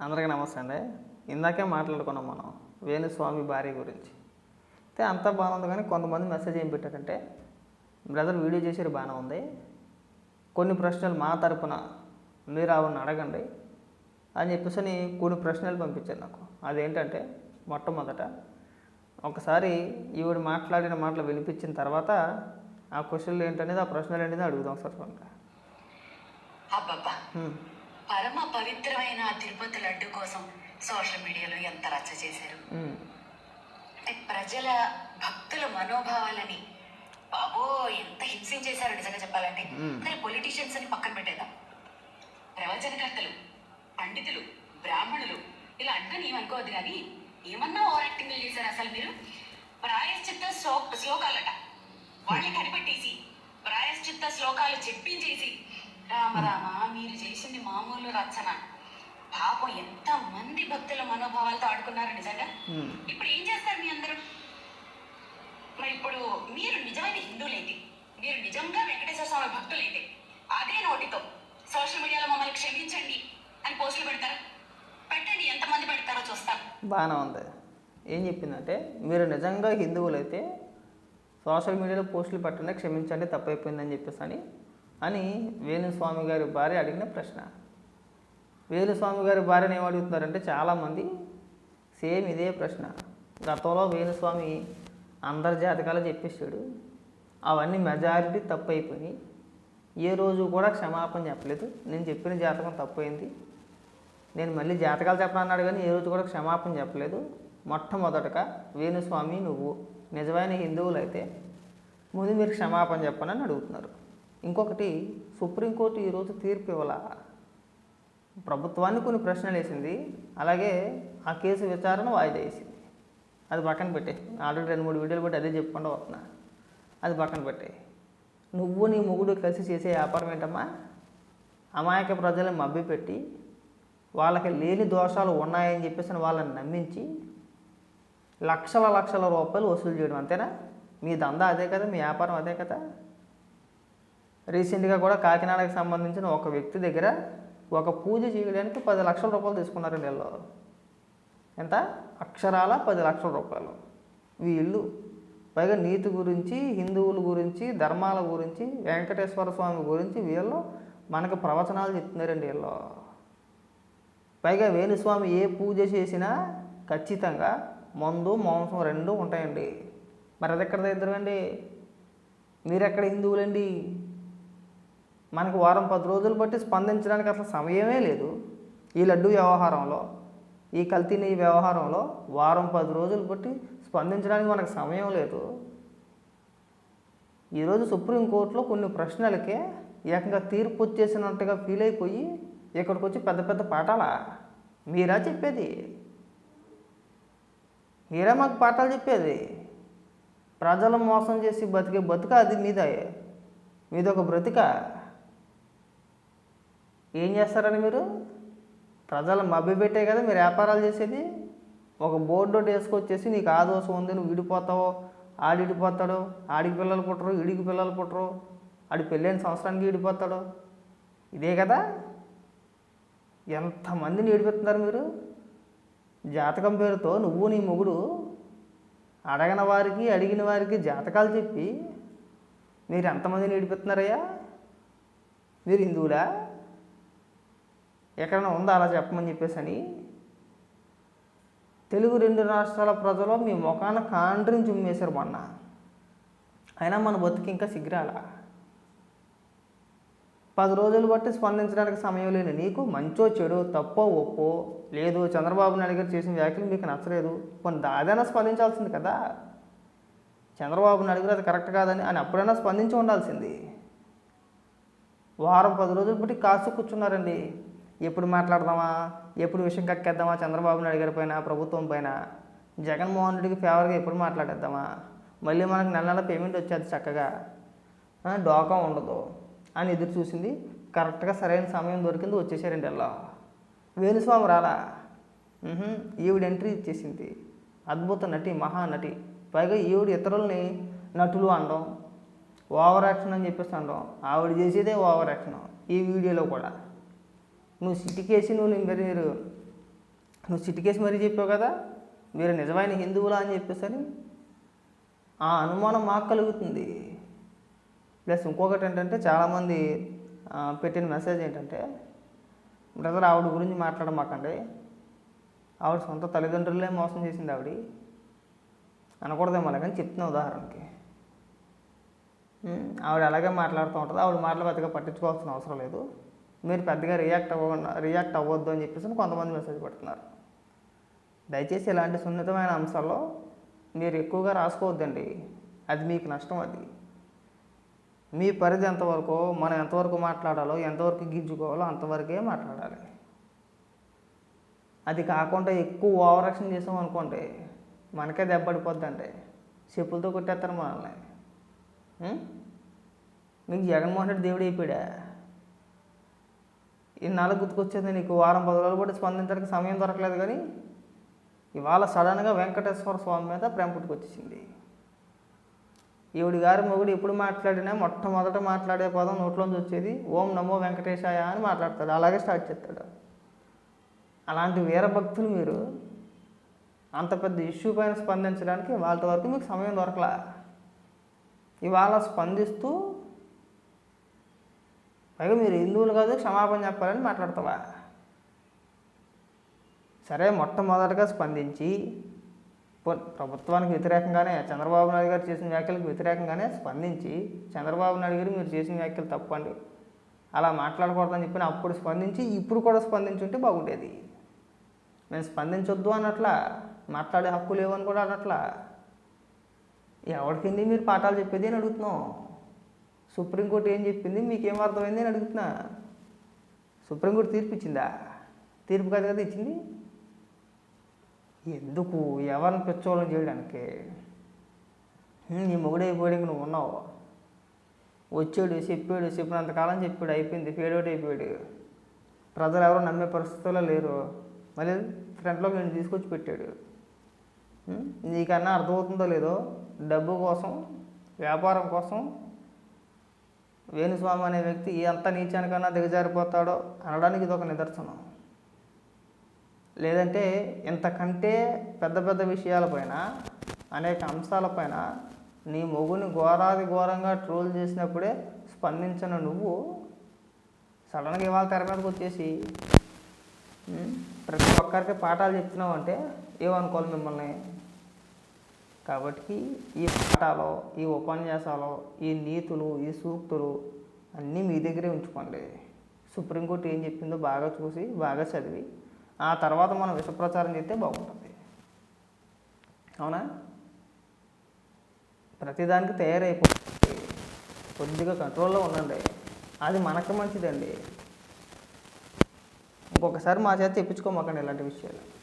అందరికీ నమస్తే అండి. ఇందాకే మాట్లాడుకున్నాం మనం వేణుస్వామి భార్య గురించి. అయితే అంతా బాగుంది కానీ కొంతమంది మెసేజ్ ఏం పెట్టారంటే బ్రదర్ వీడియో చేసేది బాగానే ఉంది. కొన్ని ప్రశ్నలు మా తరపున మీరు ఆవిడని అడగండి అని చెప్పేసి కొన్ని ప్రశ్నలు పంపించారు నాకు. అదేంటంటే మొట్టమొదట ఒకసారి ఈవిడ మాట్లాడిన మాటలు వినిపించిన తర్వాత ఆ క్వశ్చన్లు ఏంటనేది ఆ ప్రశ్నలు ఏంటనేది అడుగుదాం సార్ పరమ పవిత్రమైన తిరుపతి లడ్డు కోసం సోషల్ మీడియాలో ఎంత రచ్చ చేశారు. అంటే ప్రజల భక్తుల మనోభావాలని బాబో ఎంత హింసించేశారు నిజంగా చెప్పాలంటే. మరి పొలిటీషియన్స్ అని పక్కన పెట్టేద్దాం. ప్రవచనకర్తలు పండితులు బ్రాహ్మణులు ఇలా అంటే నీవనుకోవద్దు కానీ ఏమన్నా ఓవర్ యాక్టింగ్ చేశారు అసలు మీరు? ప్రాయశ్చిత్త శ్లో శ్లోకాలట. వాళ్ళని కనిపెట్టేసి ప్రాయశ్చిత్త శ్లోకాలు చెప్పించేసి రామ రామ మీరు చేసింది మామూలు రచన పాపం ఎంత మంది భక్తుల మనోభావాలతో ఆడుకున్నారు నిజంగా? ఇప్పుడు ఏం చేస్తారు మీ అందరూ? మరి ఇప్పుడు మీరు నిజమైన హిందువులైతే మీరు నిజంగా వెంకటేశ్వర స్వామి భక్తులైతే అదే నోటితో సోషల్ మీడియాలో మమ్మల్ని క్షమించండి అని పోస్టులు పెడతారా? పెట్టండి ఎంతమంది పెడతారో చూస్తాం. బాగానే ఉంది. ఏం చెప్పిందంటే మీరు నిజంగా హిందువులైతే సోషల్ మీడియాలో పోస్టులు పెట్టండి క్షమించండి తప్పైపోయిందని చెప్పేసి అని అని వేణుస్వామి గారి భార్య అడిగిన ప్రశ్న. వేణుస్వామి గారి భార్యను ఏమడుగుతున్నారంటే చాలామంది సేమ్ ఇదే ప్రశ్న. గతంలో వేణుస్వామి అందరి జాతకాలు చెప్పేశాడు. అవన్నీ మెజారిటీ తప్పు అయిపోయినాయి ఏ రోజు కూడా క్షమాపణ చెప్పలేదు. నేను చెప్పిన జాతకం తప్పైంది. నేను మళ్ళీ జాతకాలు చెప్పనన్నాడు కానీ ఏ రోజు కూడా క్షమాపణ చెప్పలేదు. మొట్టమొదటగా వేణుస్వామి నువ్వు నిజమైన హిందువులు అయితే ముందు మీరు క్షమాపణ చెప్పనని అడుగుతున్నారు. ఇంకొకటి సుప్రీంకోర్టు ఈరోజు తీర్పు ఇవ్వాల? ప్రభుత్వాన్ని కొన్ని ప్రశ్నలు వేసింది. అలాగే ఆ కేసు విచారణ వాయిదా వేసింది. అది పక్కన పెట్టే ఆల్రెడీ రెండు మూడు వీడియోలు పెట్టి అదే చెప్పుకుంటూ వస్తున్నా. అది పక్కన పెట్టే నువ్వు నీ మొగుడు కలిసి చేసే వ్యాపారం ఏంటమ్మా? అమాయక ప్రజలను మభ్యపెట్టి వాళ్ళకి లేని దోషాలు ఉన్నాయని చెప్పేసి వాళ్ళని నమ్మించి లక్షల లక్షల రూపాయలు వసూలు చేయడం అంతేనా? మీ దందా అదే కదా మీ వ్యాపారం అదే కదా? రీసెంట్గా కూడా కాకినాడకి సంబంధించిన ఒక వ్యక్తి దగ్గర ఒక పూజ చేయడానికి పది లక్షల రూపాయలు తీసుకున్నారండి వీళ్ళు ఎంత? అక్షరాల పది లక్షల రూపాయలు. వీళ్ళు పైగా నీతి గురించి హిందువుల గురించి ధర్మాల గురించి వెంకటేశ్వర స్వామి గురించి వీళ్ళు మనకు ప్రవచనాలు చెప్తున్నారండి వీళ్ళు. పైగా వేణుస్వామి ఏ పూజ చేసినా ఖచ్చితంగా మందు మాంసం రెండు ఉంటాయండి. మరి అది ఎక్కడ అండి? మీరెక్కడ హిందువులండి? మనకు వారం పది రోజులు బట్టి స్పందించడానికి అసలు సమయమే లేదు. ఈ లడ్డు వ్యవహారంలో ఈ కల్తీ నెయ్యి వ్యవహారంలో వారం పది రోజులు బట్టి స్పందించడానికి మనకు సమయం లేదు. ఈరోజు సుప్రీంకోర్టులో కొన్ని ప్రశ్నలకే ఏకంగా తీర్పు వచ్చేసినట్టుగా ఫీల్ అయిపోయి ఇక్కడికి వచ్చి పెద్ద పెద్ద పాఠాలా? మీరా చెప్పేది? మీరే మాకు పాఠాలు చెప్పేది? ప్రజలు మోసం చేసి బతికే బతుక అది మీద. మీదొక బ్రతిక. ఏం చేస్తారని మీరు? ప్రజలు మభ్యపెట్టే కదా మీరు వ్యాపారాలు చేసేది? ఒక బోర్డు ఒకటి వేసుకొచ్చేసి నీకు ఆ దోషం ఉంది నువ్వు విడిపోతావు ఆడి ఆడికి పిల్లలు పుట్టరు ఈడికి పిల్లలు పుట్టరు ఆడి పెళ్ళైన సంవత్సరానికి విడిపోతాడు ఇదే కదా? ఎంతమందిని ఏడిపిస్తున్నారు మీరు? జాతకం పేరుతో నువ్వు నీ మొగుడు అడగని వారికి అడిగిన వారికి జాతకాలు చెప్పి మీరు ఎంతమందిని ఏడిపిస్తున్నారయ్యా? మీరు హిందువులా? ఎక్కడైనా ఉందా అలా చెప్పమని చెప్పేసి అని తెలుగు రెండు రాష్ట్రాల ప్రజలు మీ ముఖాన కాండ్రించి చుమ్మేశారు మొన్న. అయినా మన బతుకు ఇంకా సిగ్గురాలా పది రోజులు బట్టి స్పందించడానికి సమయం లేని నీకు మంచో చెడు తప్పో ఒప్పో లేదు చంద్రబాబు నాయుడు గారు చేసిన వ్యాఖ్యలు మీకు నచ్చలేదు. కొన్ని దాదైనా స్పందించాల్సింది కదా. చంద్రబాబు నాయుడు గారు అది కరెక్ట్ కాదని అని అప్పుడైనా స్పందించి ఉండాల్సింది. వారం పది రోజులు బట్టి కాసు కూర్చున్నారండి. ఎప్పుడు మాట్లాడదామా? ఎప్పుడు విషయం కక్కేద్దామా? చంద్రబాబు నాయుడు గారి పైన ప్రభుత్వం పైన. జగన్మోహన్ రెడ్డికి ఫేవర్గా ఎప్పుడు మాట్లాడేద్దామా? మళ్ళీ మనకు నెల నెల పేమెంట్ వచ్చేది చక్కగా. డోకా ఉండదు. అని ఎదురు చూసింది. కరెక్ట్గా సరైన సమయం దొరికింది వచ్చేసారండి అలా వేణుస్వామి రాలా? ఈవిడ ఎంట్రీ ఇచ్చేసింది. అద్భుత నటి మహానటి పైగా ఈవిడ ఇతరుల్ని నటులు అనడం ఓవర్ యాక్షన్ అని చెప్పేసి అనడం. ఆవిడ చేసేదే ఓవర్ యాక్షన్ ఈ వీడియోలో కూడా. నువ్వు సిటికేసి నువ్వు మీరు నువ్వు సిటికేసి మరీ చెప్పావు కదా మీరు నిజమైన హిందువులా అని చెప్పేసరి ఆ అనుమానం మాకు కలుగుతుంది. ప్లస్ ఇంకొకటి ఏంటంటే చాలామంది పెట్టిన మెసేజ్ ఏంటంటే బ్రదర్ ఆవిడ గురించి మాట్లాడమాకండి ఆవిడ సొంత తల్లిదండ్రులే మోసం చేసింది ఆవిడ. అనకూడదేమో కానీ చెప్తున్నా ఉదాహరణకి. ఆవిడ అలాగే మాట్లాడుతూ ఉంటుంది. ఆవిడ మాటలు పెద్దగా పట్టించుకోవాల్సిన అవసరం లేదు. మీరు పెద్దగా రియాక్ట్ అవ్వ రియాక్ట్ అవ్వద్దు అని చెప్పేసి కొంతమంది మెసేజ్ పెడుతున్నారు. దయచేసి ఇలాంటి సున్నితమైన అంశాల్లో మీరు ఎక్కువగా రాసుకోవద్దండి. అది మీకు నష్టం అది. మీ పరిధి ఎంతవరకు మనం ఎంతవరకు మాట్లాడాలో ఎంతవరకు గిజ్జుకోవాలో అంతవరకే మాట్లాడాలి. అది కాకుండా ఎక్కువ ఓవర్ యాక్షన్ చేసాం అనుకోండి మనకే దెబ్బడిపోద్దండి చెప్పులతో కొట్టేస్తారు మనల్ని. మీకు జగన్మోహన్ రెడ్డి దేవుడు అయిపోయాడా ఇన్నాళ్ళు గుర్తుకొచ్చేది నీకు వారం పది రోజులు కూడా స్పందించడానికి సమయం దొరకలేదు కానీ ఇవాళ సడన్గా వెంకటేశ్వర స్వామి మీద ప్రేమ పుట్టుకొచ్చేసింది. ఈవిడి గారి మొగుడు ఎప్పుడు మాట్లాడినా మొట్టమొదట మాట్లాడే పదం నోట్లోంచి వచ్చేది ఓం నమో వెంకటేశాయ అని మాట్లాడతాడు. అలాగే స్టార్ట్ చేస్తాడు. అలాంటి వీరభక్తులు మీరు అంత పెద్ద ఇష్యూ పైన స్పందించడానికి వాళ్ళ వరకు మీకు సమయం దొరకలా. ఇవాళ స్పందిస్తూ పైగా మీరు హిందువులు కాదు క్షమాపణ చెప్పాలని మాట్లాడతావా? సరే మొట్టమొదటగా స్పందించి ప్రభుత్వానికి వ్యతిరేకంగానే చంద్రబాబు నాయుడు గారు చేసిన వ్యాఖ్యలకు వ్యతిరేకంగానే స్పందించి చంద్రబాబు నాయుడు గారు మీరు చేసిన వ్యాఖ్యలు తప్పండి. అలా మాట్లాడకూడదని చెప్పిన అప్పుడు స్పందించి ఇప్పుడు కూడా స్పందించుంటే బాగుండేది. మేము స్పందించొద్దు అన్నట్లా మాట్లాడే హక్కు లేవని కూడా అన్నట్లా. ఎవరికింది మీరు పాఠాలు చెప్పేది అని అడుగుతున్నాం సుప్రీంకోర్టు ఏం చెప్పింది? మీకేం అర్థమైంది అని అడుగుతున్నా. సుప్రీంకోర్టు తీర్పు ఇచ్చిందా? తీర్పు కాదు కదా ఇచ్చింది? ఎందుకు? ఎవరిని పిచ్చోళ్ళని చేయడానికి? నీ మొగుడైపోయాడు నువ్వు ఉన్నావు. వచ్చాడు చెప్పాడు చెప్పినంతకాలం చెప్పాడు అయిపోయింది ఫేడౌట్ అయిపోయాడు. ప్రజలు ఎవరు నమ్మే పరిస్థితుల్లో లేరు. మళ్ళీ ఫ్రంట్లో నేను తీసుకొచ్చి పెట్టాడు. నీకన్నా అర్థమవుతుందో లేదో? డబ్బు కోసం వ్యాపారం కోసం వేణుస్వామి అనే వ్యక్తి ఎంత నీచానికన్నా దిగజారిపోతాడో అనడానికి ఇది ఒక నిదర్శనం. లేదంటే ఇంతకంటే పెద్ద పెద్ద విషయాలపైన అనేక అంశాలపైన నీ మొగుని ఘోరాది ఘోరంగా ట్రోల్ చేసినప్పుడే స్పందించిన నువ్వు సడన్గా ఇవాళ తెర మీదకి వచ్చేసి ప్రతి ఒక్కరికి పాఠాలు చెప్తున్నావు అంటే ఏమనుకోవాలి మిమ్మల్ని? కాబట్టి ఈ పాఠాలు ఈ ఉపన్యాసాలు ఈ నీతులు ఈ సూక్తులు అన్నీ మీ దగ్గరే ఉంచుకోండి. సుప్రీంకోర్టు ఏం చెప్పిందో బాగా చూసి బాగా చదివి ఆ తర్వాత మనం విషప్రచారం చేస్తే బాగుంటుంది. అవునా? ప్రతిదానికి తయారైపోతుంది కొద్దిగా కంట్రోల్లో ఉండండి. అది మనకు మంచిదండి. ఇంకొకసారి మా చేత తెప్పించుకోమాకండి ఇలాంటి విషయాలు.